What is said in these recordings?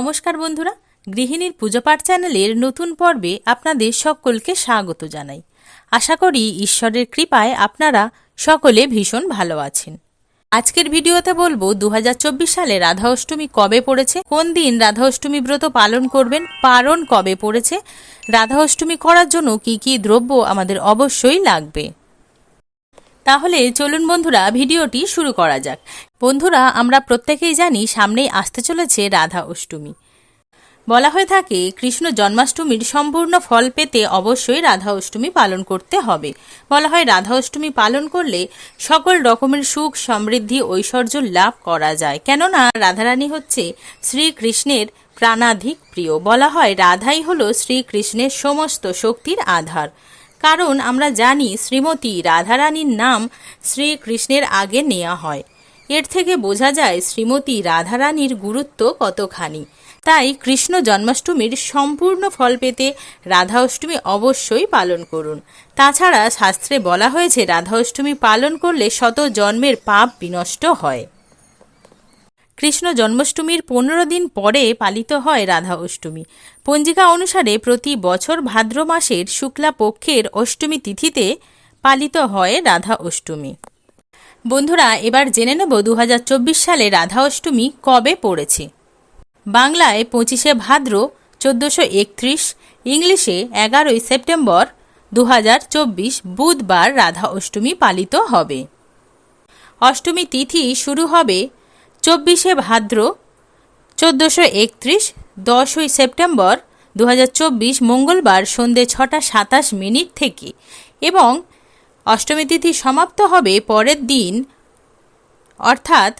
নমস্কার বন্ধুরা, গৃহিণীর পুজোপাঠ চ্যানেলের নতুন পর্বে আপনাদের সকলকে স্বাগত জানাই। আশা করি ঈশ্বরের কৃপায় আপনারা সকলে ভীষণ ভালো আছেন। আজকের ভিডিওতে বলব দু হাজার চব্বিশ সালে রাধা অষ্টমী কবে পড়েছে, কোন দিন রাধা অষ্টমী ব্রত পালন করবেন, পালন কবে পড়েছে রাধা অষ্টমী করার জন্য কি কি দ্রব্য আমাদের অবশ্যই লাগবে। তাহলে চলুন বন্ধুরা, ভিডিওটি শুরু করা যাক। বন্ধুরা, আমরা প্রত্যেকেই জানি সামনেই আসতে চলেছে রাধা অষ্টমী। বলা হয়ে থাকে, কৃষ্ণ জন্মাষ্টমীর সম্পূর্ণ ফল পেতে অবশ্যই রাধা অষ্টমী পালন করতে হবে। বলা হয়, রাধা অষ্টমী পালন করলে সকল রকমের সুখ, সমৃদ্ধি, ঐশ্বর্য লাভ করা যায়। কেননা, রাধারানী হচ্ছে শ্রীকৃষ্ণের প্রাণাধিক প্রিয়। বলা হয়, রাধাই হল শ্রীকৃষ্ণের সমস্ত শক্তির আধার। কারণ আমরা জানি শ্রীমতী রাধারানীর নাম শ্রীকৃষ্ণের আগে নেওয়া হয়। এর থেকে বোঝা যায় শ্রীমতী রাধারানীর গুরুত্ব কতখানি। তাই কৃষ্ণ জন্মাষ্টমীর সম্পূর্ণ ফল পেতে রাধা অষ্টমী অবশ্যই পালন করুন। তাছাড়া শাস্ত্রে বলা হয়েছে রাধা অষ্টমী পালন করলে শত জন্মের পাপ বিনষ্ট হয়। কৃষ্ণ জন্মাষ্টমীর পনেরো দিন পরে পালিত হয় রাধা অষ্টমী পঞ্জিকা অনুসারে প্রতি বছর ভাদ্র মাসের শুক্লা পক্ষের অষ্টমী তিথিতে পালিত হয় রাধা অষ্টমী বন্ধুরা, এবার জেনে নেব দু হাজার চব্বিশ সালে রাধা অষ্টমী কবে পড়েছে। বাংলায় পঁচিশে ভাদ্র চোদ্দোশো একত্রিশ, ইংলিশে এগারোই সেপ্টেম্বর দু হাজার চব্বিশ বুধবার রাধা অষ্টমী পালিত হবে। অষ্টমী তিথি শুরু হবে চব্বিশে ভাদ্র, চোদ্দোশো একত্রিশ, দশই সেপ্টেম্বর দু হাজার চব্বিশ মঙ্গলবার সন্ধে ছটা সাতাশ মিনিট থেকে এবং অষ্টমী তিথি সমাপ্ত হবে পরের দিন, অর্থাৎ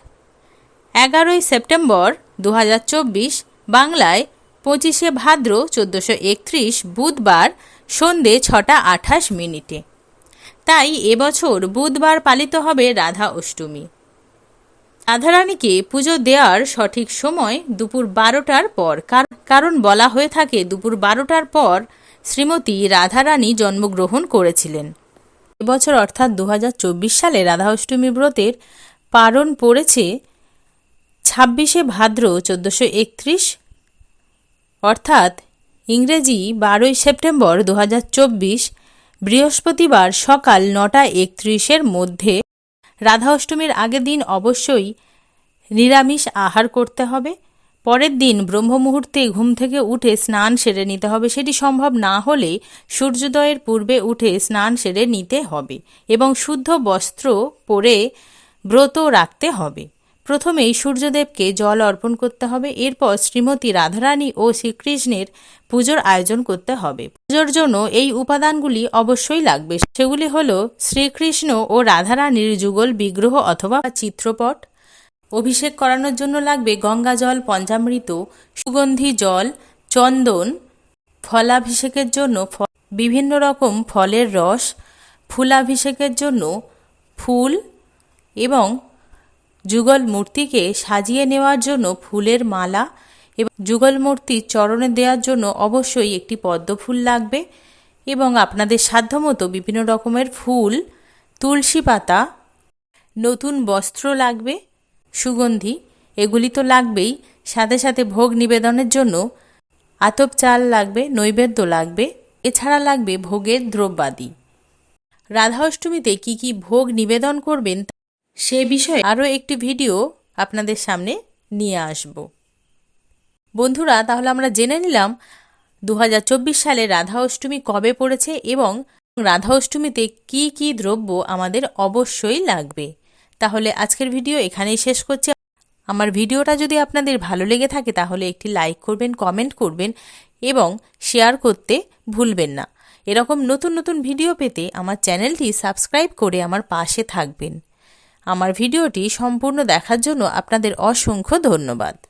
এগারোই সেপ্টেম্বর দু হাজার চব্বিশ বাংলায় পঁচিশে ভাদ্র, চোদ্দোশো একত্রিশ বুধবার সন্ধে ছটা আঠাশ মিনিটে। তাই এবছর বুধবার পালিত হবে রাধা অষ্টমী। রাধারানীকে পুজো দেওয়ার সঠিক সময় দুপুর বারোটার পর কারণ বলা হয়ে থাকে দুপুর বারোটার পর শ্রীমতী রাধারানী জন্মগ্রহণ করেছিলেন। এবছর অর্থাৎ দু হাজার চব্বিশ সালে রাধা অষ্টমী ব্রতের পারণ পড়েছে ছাব্বিশে ভাদ্র চোদ্দোশো একত্রিশ, অর্থাৎ ইংরেজি বারোই সেপ্টেম্বর দু হাজার চব্বিশ বৃহস্পতিবার সকাল নটা একত্রিশের মধ্যে রাধা অষ্টমীর আগের দিন অবশ্যই নিরামিষ আহার করতে হবে। পরের দিন ব্রহ্ম মুহূর্তে ঘুম থেকে উঠে স্নান সেরে নিতে হবে। সেটি সম্ভব না হলে সূর্যোদয়ের পূর্বে উঠে স্নান সেরে নিতে হবে এবং শুদ্ধ বস্ত্র পরে ব্রত রাখতে হবে। প্রথমেই সূর্যদেবকে জল অর্পণ করতে হবে, এরপর শ্রীমতী রাধারানী ও শ্রীকৃষ্ণের পুজোর আয়োজন করতে হবে। পুজোর জন্য এই উপাদানগুলি অবশ্যই লাগবে। সেগুলি হল শ্রীকৃষ্ণ ও রাধারানীর যুগল বিগ্রহ অথবা চিত্রপট। অভিষেক করানোর জন্য লাগবে গঙ্গা জল, পঞ্চামৃত, সুগন্ধি জল, চন্দন, ফলাভিষেকের জন্য বিভিন্ন রকম ফলের রস, ফুলাভিষেকের জন্য ফুল এবং যুগল মূর্তিকে সাজিয়ে নেওয়ার জন্য ফুলের মালা এবং যুগল মূর্তির চরণে দেওয়ার জন্য অবশ্যই একটি পদ্ম ফুল লাগবে এবং আপনাদের সাধ্যমতো বিভিন্ন রকমের ফুল, তুলসী পাতা, নতুন বস্ত্র লাগবে, সুগন্ধি, এগুলি তো লাগবেই। সাথে সাথে ভোগ নিবেদনের জন্য আতপ চাল লাগবে, নৈবেদ্য লাগবে, এছাড়া লাগবে ভোগের দ্রব্যাদি। রাধা অষ্টমীতে কী কী ভোগ নিবেদন করবেন সে বিষয়ে আরও একটি ভিডিও আপনাদের সামনে নিয়ে আসব। বন্ধুরা, তাহলে আমরা জেনে নিলাম দু হাজার চব্বিশ সালে রাধা অষ্টমী কবে পড়েছে এবং রাধা অষ্টমীতে কী কী দ্রব্য আমাদের অবশ্যই লাগবে। তাহলে আজকের ভিডিও এখানেই শেষ করছি। আমার ভিডিওটা যদি আপনাদের ভালো লেগে থাকে, তাহলে একটি লাইক করবেন, কমেন্ট করবেন এবং শেয়ার করতে ভুলবেন না। এরকম নতুন নতুন ভিডিও পেতে আমার চ্যানেলটি সাবস্ক্রাইব করে আমার পাশে থাকবেন। আমার ভিডিওটি সম্পূর্ণ দেখার জন্য আপনাদের অসংখ্য ধন্যবাদ।